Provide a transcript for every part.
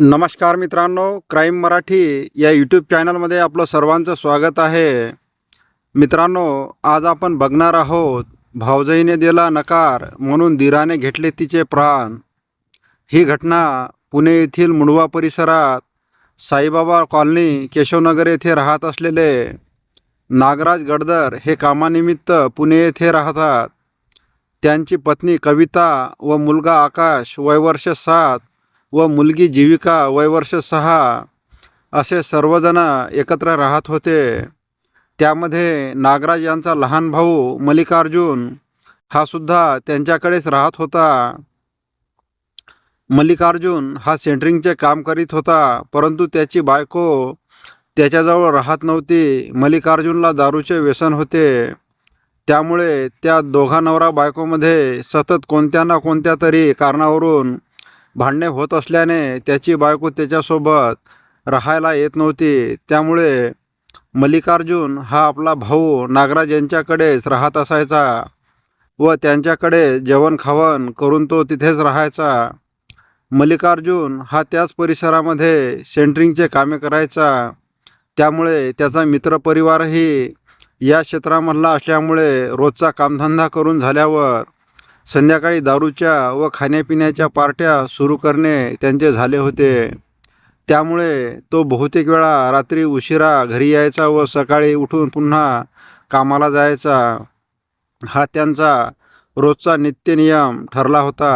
नमस्कार मित्रांनो क्राईम मराठी या यूट्यूब चॅनलमध्ये आपलं सर्वांचं स्वागत आहे. मित्रांनो आज आपण बघणार आहोत भावजईने दिला नकार म्हणून दिराने घेतले तिचे प्राण. ही घटना पुणे येथील मुंडवा परिसरात साईबाबा कॉलनी केशवनगर येथे राहत असलेले नागराज गडदर हे कामानिमित्त पुणे येथे राहतात. त्यांची पत्नी कविता व मुलगा आकाश वयवर्ष सात व मुलगी जीविका वयवर्ष सहा असे सर्वजण एकत्र राहत होते. त्यामध्ये नागराज यांचा लहान भाऊ मल्लिकार्जुन हा सुद्धा त्यांच्याकडेच राहत होता. मल्लिकार्जुन हा सेंटरिंगचे काम करीत होता परंतु त्याची बायको त्याच्याजवळ राहत नव्हती. मल्लिकार्जुनला दारूचे व्यसन होते. त्यामुळे त्या दोघा नवरा बायकोमध्ये सतत कोणत्या ना कोणत्या तरी कारणावरून भांडणे होत असल्याने त्याची बायको त्याच्यासोबत राहायला येत नव्हती. त्यामुळे मल्लिकार्जुन हा आपला भाऊ नागराज यांच्याकडेच राहत असायचा व त्यांच्याकडे जेवण खावण करून तो तिथेच राहायचा. मल्लिकार्जुन हा त्याच परिसरामध्ये सेंटरिंगचे कामे करायचा. त्यामुळे त्याचा मित्रपरिवारही या क्षेत्रामधला असल्यामुळे रोजचा कामधंदा करून झाल्यावर संध्याकाळी दारूच्या व खाण्यापिण्याच्या पार्ट्या सुरू करणे त्यांचे झाले होते. त्यामुळे तो बहुतेक वेळा रात्री उशिरा घरी यायचा व सकाळी उठून पुन्हा कामाला जायचा. हा त्यांचा रोजचा नित्यनियम ठरला होता.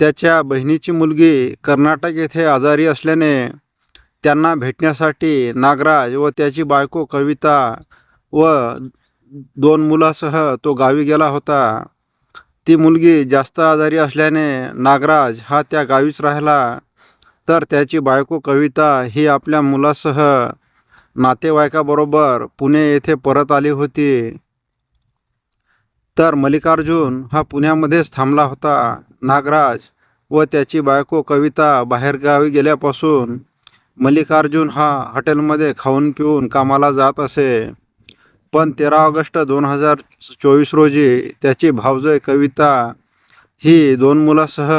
त्याच्या बहिणीची मुलगी कर्नाटक येथे आजारी असल्याने त्यांना भेटण्यासाठी नागराज व त्याची बायको कविता व दोन मुलासह तो गावी गेला होता. ती मुलगी जास्त आजारी असल्याने नागराज हा त्या गावीच राहिला. तर त्याची बायको कविता ही आपल्या मुलासह नातेवाईकाबरोबर पुणे येथे परत आली होती. तर मल्लिकार्जुन हा पुण्यामध्येच थांबला होता. नागराज व त्याची बायको कविता बाहेरगावी गेल्यापासून मल्लिकार्जुन हा हॉटेलमध्ये खाऊन पिऊन कामाला जात असे. पण तेरा ऑगस्ट दोन हजार चोवीस रोजी त्याची भावजय कविता ही दोन मुलासह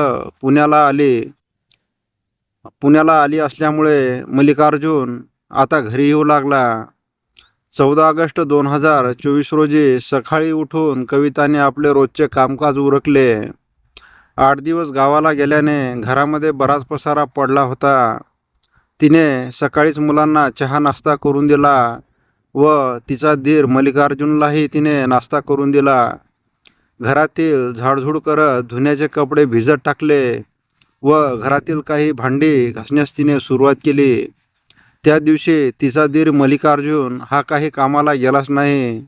पुण्याला आली. पुण्याला आली असल्यामुळे मल्लिकार्जुन आता घरी येऊ लागला. चौदा ऑगस्ट दोन हजार चोवीस रोजी सकाळी उठून कविताने आपले रोजचे कामकाज उरकले. आठ दिवस गावाला गेल्याने घरामध्ये बराच पसारा पडला होता. तिने सकाळीच मुलांना चहा नाश्ता करून दिला. व तिचा धीर मल्लिकार्जुनलाही तिने नाश्ता करून दिला. घरातील झाडझूड करत धुण्याचे कपडे भिजत टाकले व घरातील काही भांडी घासण्यास तिने सुरुवात केली. त्या दिवशी तिचा धीर मल्लिकार्जुन हा काही कामाला गेलाच नाही.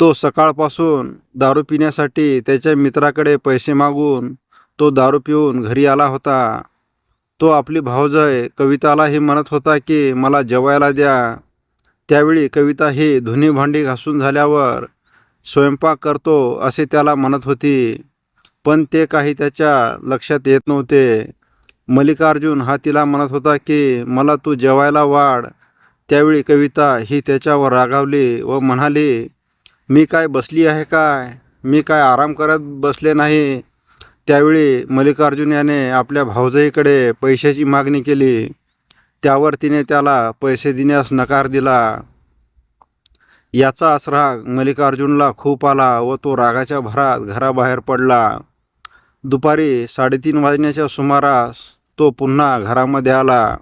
तो सकाळपासून दारू पिण्यासाठी त्याच्या मित्राकडे पैसे मागून तो दारू पिऊन घरी आला होता. तो आपली भावजय कवितालाही म्हणत होता की मला जेवायला द्या. त्यावेळी कविता ही धुनी भांडी घासून झाल्यावर स्वयंपाक करतो असे त्याला म्हणत होती. पण ते काही त्याच्या लक्षात येत नव्हते. मल्लिकार्जुन हा तिला म्हणत होता की मला तू जेवायला वाढ. त्यावेळी कविता ही त्याच्यावर रागावली व म्हणाली मी काय बसली आहे काय? मी काय आराम करत बसले नाही. त्यावेळी मल्लिकार्जुन याने आपल्या भावजईकडे पैशाची मागणी केली. त्यावर तिने त्याला पैसे देण्यास नकार दिला. याचाच राग मल्लिकार्जुनला खूप आला व तो रागाच्या भरात घराबाहेर पडला. दुपारी साडेतीन वाजण्याच्या सुमारास तो पुन्हा घरामध्ये आला.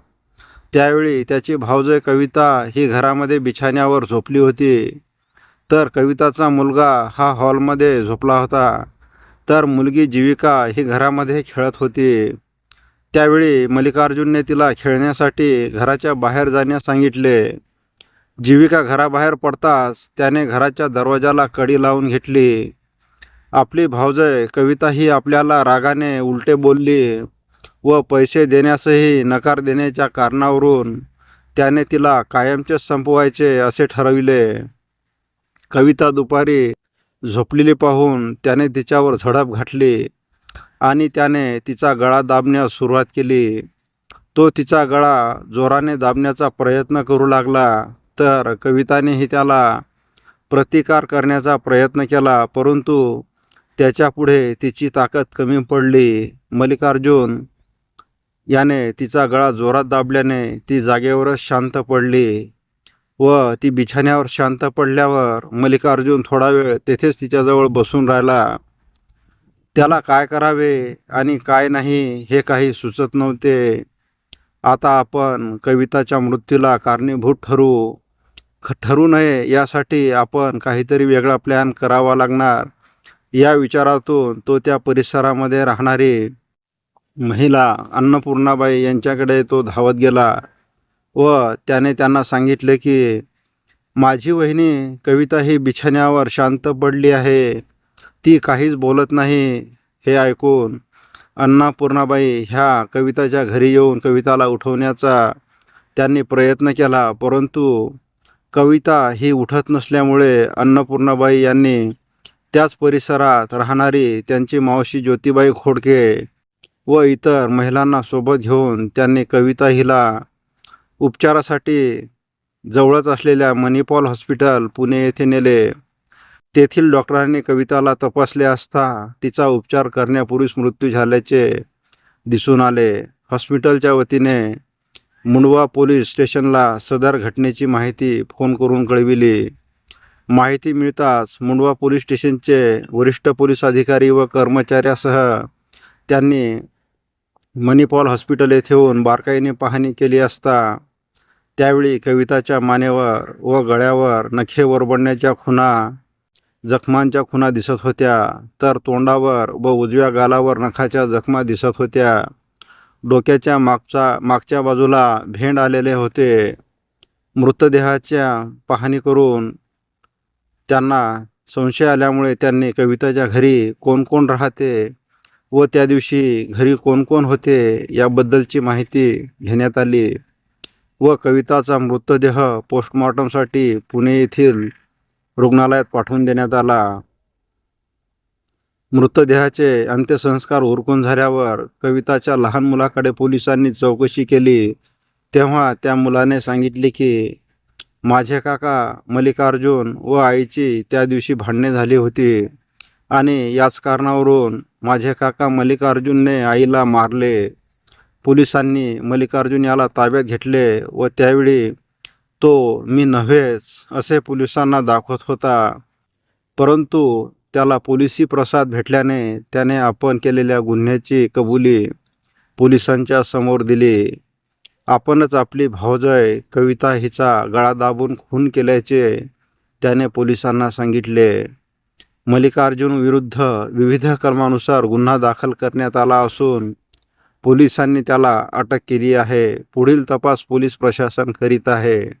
त्यावेळी त्याची भावजय कविता ही घरामध्ये बिछाण्यावर झोपली होती. तर कविताचा मुलगा हा हॉलमध्ये झोपला होता. तर मुलगी जीविका ही घरामध्ये खेळत होती. त्यावेळी मल्लिकार्जुनने तिला खेळण्यासाठी घराच्या बाहेर जाण्यास सांगितले. जीविका घराबाहेर पडताच त्याने घराच्या दरवाजाला कडी लावून घेतली. आपली भावजय कविता ही आपल्याला रागाने उलटे बोलली व पैसे देण्यासही नकार देण्याच्या कारणावरून त्याने तिला कायमचेच संपवायचे असे ठरविले. कविता दुपारी झोपलेली पाहून त्याने तिच्यावर झडप घातली. आणि त्याने तिचा गळा दाबण्यास सुरुवात केली. तो तिचा गळा जोराने दाबण्याचा प्रयत्न करू लागला तर कवितानेही त्याला प्रतिकार करण्याचा प्रयत्न केला परंतु त्याच्यापुढे तिची ताकद कमी पडली. मल्लिकार्जुन याने तिचा गळा जोरात दाबल्याने ती जागेवरच शांत पडली व ती बिछाण्यावर शांत पडल्यावर मल्लिकार्जुन थोडा वेळ तेथेच तिच्याजवळ बसून राहिला. त्याला काय करावे आणि काय नाही हे काही सुचत नव्हते. आता आपण कविताच्या मृत्यूला कारणीभूत ठरू. ख ठरू नये यासाठी आपण काहीतरी वेगळा प्लॅन करावा लागणार. या विचारातून तो त्या परिसरामध्ये राहणारी महिला अन्नपूर्णाबाई यांच्याकडे तो धावत गेला व त्याने त्यांना सांगितले की माझी वहिनी कविता ही बिछाण्यावर शांत पडली आहे. ती काहीच बोलत नाही. हे ऐकून अन्नापूर्णाबाई ह्या कविताच्या घरी येऊन कविताला उठवण्याचा त्यांनी प्रयत्न केला. परंतु कविता ही उठत नसल्यामुळे अन्नपूर्णाबाई यांनी त्याच परिसरात राहणारी त्यांची मावशी ज्योतिबाई खोडके व इतर महिलांना सोबत घेऊन त्यांनी कविता हिला उपचारासाठी जवळच असलेल्या मणिपॉल हॉस्पिटल पुणे येथे नेले. तेथील डॉक्टरांनी कविताला तपासले असता तिचा उपचार करण्यापूर्वीच मृत्यू झाल्याचे दिसून आले. हॉस्पिटलच्या वतीने मुंडवा पोलीस स्टेशनला सदर घटनेची माहिती फोन करून कळविली. माहिती मिळताच मुंडवा पोलीस स्टेशनचे वरिष्ठ पोलीस अधिकारी व कर्मचाऱ्यासह त्यांनी मणिपॉल हॉस्पिटल येथे येऊन बारकाईने पाहणी केली असता त्यावेळी कविताच्या मानेवर व गळ्यावर नखे ओरबडण्याच्या खुणा जखमांच्या खुणा दिसत होत्या. तर तोंडावर व उजव्या गालावर नखाच्या जखमा दिसत होत्या. डोक्याच्या मागचा मागच्या बाजूला भेंड आलेले होते. मृतदेहाच्या पाहणी करून त्यांना संशय आल्यामुळे त्यांनी कविताच्या घरी कोण कोण राहते व त्या दिवशी घरी कोण कोण होते याबद्दलची माहिती घेण्यात आली व कविताचा मृतदेह पोस्टमॉर्टमसाठी पुणे येथील रुग्णालयात पाठवून देण्यात आला. मृतदेहाचे अंत्यसंस्कार उरकून झाल्यावर कविताच्या लहान मुलाकडे पोलिसांनी चौकशी केली. तेव्हा त्या मुलाने सांगितले की माझे काका मल्लिकार्जुन व आईची त्या दिवशी भांडणे झाली होती आणि याच कारणावरून माझे काका मल्लिकार्जुनने आईला मारले. पोलिसांनी मल्लिकार्जुन याला ताब्यात घेतले व त्यावेळी तो मी नव्हेच असे पोलिसांना दाखवत होता. परंतु त्याला पोलिसी प्रसाद भेटल्याने त्याने आपण केलेल्या गुन्ह्याची कबुली पोलिसांच्या समोर दिली. आपणच आपली भावजय कविता हिचा गळा दाबून खून केल्याचे त्याने पोलिसांना सांगितले. मल्लिकार्जुन विरुद्ध विविध कलमानुसार गुन्हा दाखल करण्यात आला असून पोलिसांनी त्याला अटक केली आहे. पुढील तपास पोलीस प्रशासन करीत आहे.